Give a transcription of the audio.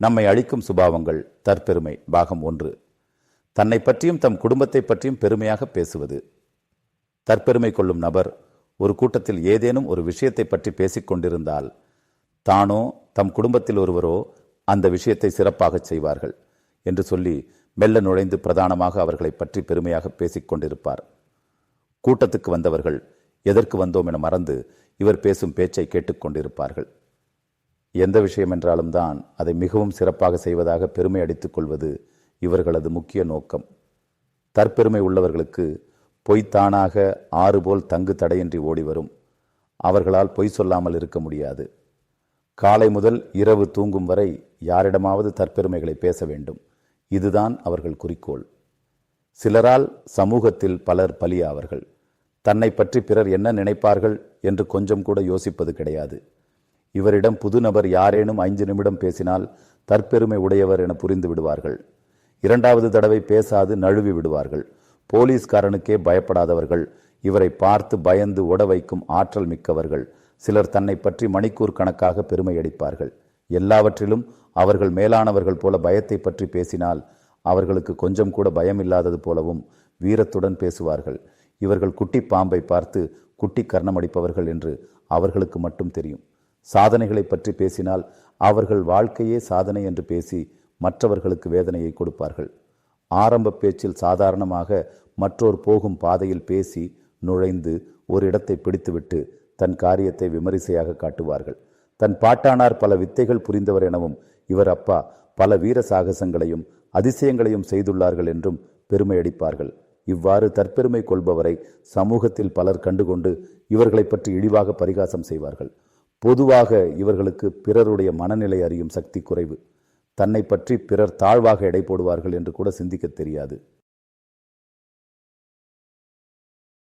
நம்மை அழிக்கும் சுபாவங்கள் தற்பெருமை. பாகம் ஒன்று. தன்னை பற்றியும் தம் குடும்பத்தை பற்றியும் பெருமையாக பேசுவது. தற்பெருமை கொள்ளும் நபர் ஒரு கூட்டத்தில் ஏதேனும் ஒரு விஷயத்தை பற்றி பேசிக்கொண்டிருந்தால் தானோ தம் குடும்பத்தில் ஒருவரோ அந்த விஷயத்தை சிறப்பாகச் செய்வார்கள் என்று சொல்லி மெல்ல நுழைந்து பிரதானமாக அவர்களை பற்றி பெருமையாக பேசிக்கொண்டிருப்பார் கூட்டத்துக்கு வந்தவர்கள் எதற்கு வந்தோம் என மறந்து இவர் பேசும் பேச்சை கேட்டுக்கொண்டிருப்பார்கள் எந்த விஷயம் என்றாலும் தான் அதை மிகவும் சிறப்பாக செய்வதாக பெருமை அடித்துக் கொள்வது இவர்களது முக்கிய நோக்கம். தற்பெருமை உள்ளவர்களுக்கு பொய்த்தானாக ஆறு போல் தங்கு தடையின்றி ஓடி வரும். அவர்களால் பொய் சொல்லாமல் இருக்க முடியாது. காலை முதல் இரவு தூங்கும் வரை யாரிடமாவது தற்பெருமைகளை பேச வேண்டும். இதுதான் அவர்கள் குறிக்கோள். சிலரால் சமூகத்தில் பலர் பலியாவார்கள் தன்னை பற்றி பிறர் என்ன நினைப்பார்கள் என்று கொஞ்சம் கூட யோசிப்பது கிடையாது. இவரிடம் புது நபர் யாரேனும் ஐந்து நிமிடம் பேசினால் தற்பெருமை உடையவர் என புரிந்து விடுவார்கள். இரண்டாவது தடவை பேசாது நழுவி விடுவார்கள். போலீஸ்காரனுக்கே பயப்படாதவர்கள். இவரை பார்த்து பயந்து ஓட வைக்கும் ஆற்றல் மிக்கவர்கள். சிலர் தன்னை பற்றி மணிக்கூர் கணக்காக பெருமை அடிப்பார்கள். எல்லாவற்றிலும் அவர்கள் மேலானவர்கள் போல பயத்தை பற்றி பேசினால் அவர்களுக்கு கொஞ்சம் கூட பயம் இல்லாதது போலவும் வீரத்துடன் பேசுவார்கள். இவர்கள் குட்டி பாம்பை பார்த்து குட்டி கர்ணமடிப்பவர்கள் என்று அவர்களுக்கு மட்டும் தெரியும். சாதனைகளை பற்றி பேசினால் அவர்கள் வாழ்க்கையே சாதனை என்று பேசி மற்றவர்களுக்கு வேதனையை கொடுப்பார்கள். ஆரம்ப பேச்சில் சாதாரணமாக மற்றோர் போகும் பாதையில் பேசி நுழைந்து ஒரு இடத்தை பிடித்துவிட்டு தன் காரியத்தை விமரிசையாக காட்டுவார்கள். தன் பாட்டானார் பல வித்தைகள் புரிந்தவர் எனவும் இவர் அப்பா பல வீர சாகசங்களையும் அதிசயங்களையும் செய்துள்ளார்கள் என்றும் பெருமையடிப்பார்கள். இவ்வாறு தற்பெருமை கொள்பவரை சமூகத்தில் பலர் கண்டுகொண்டு இவர்களை பற்றி இழிவாக பரிகாசம் செய்வார்கள். பொதுவாக இவர்களுக்கு பிறருடைய மனநிலை அறியும் சக்தி குறைவு. தன்னை பற்றி பிறர் தாழ்வாக எடை போடுவார்கள் என்று கூட சிந்திக்க தெரியாது.